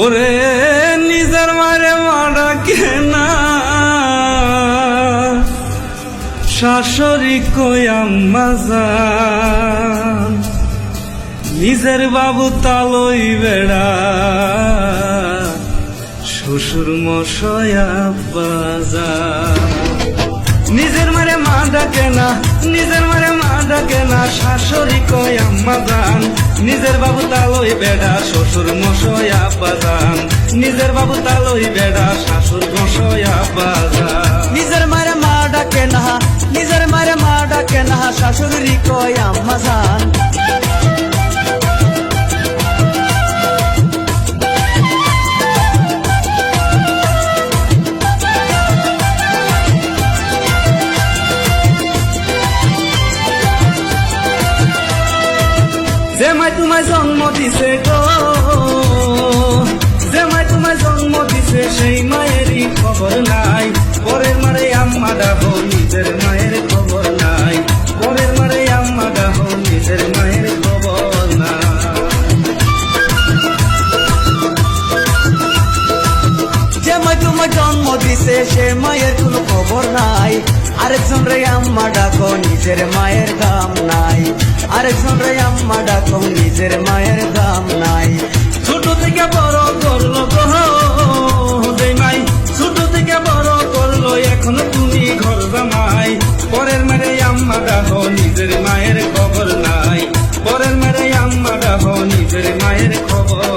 ওরে নিজের মারে মারা কেনা। শাশুড়ি কয়াম্মা যান। নিজের বাবু তালই বেড়া। শ্বশুর মশয়া বাজা নিজের মারে মা ডাকে না, নিজের মারে মা ডাকে না, শাশুড়ি কয় আম্মা জান নিজের বাবু তালই বেড়া, শ্বশুর মশয়া বাজান নিজের বাবু তালই বেড়া শাশুর মশয়া বাজান নিজের মারে মা ডাকে না, নিজের মারে মা ডাকে না শাশুড়ি কয় আম্মা যে মাই তোমায় জন্ম দিছে গো, যে মাই তোমায় জন্ম দিছে, সেই মায়েরই খবর নাই। পরের মারে আম্মা ডাহ নিজের মায়ের জন্ম দিছে সে মায়ের কোনো খবর নাই। আরেকজন রে আম্মা ডাকো, নিজের মায়ের দাম নাই। আরেকজন রে আম্মা ডাকো, নিজের মায়ের দাম নাই। ছোট থেকে বড় করল মাই ছোট থেকে বড় করল এখন তুমি ঘর জামাই। পরের মেরে আম্মা ডাকো, নিজের মায়ের খবর নাই। পরের মেরে আম্মা ডাকো, নিজের মায়ের খবর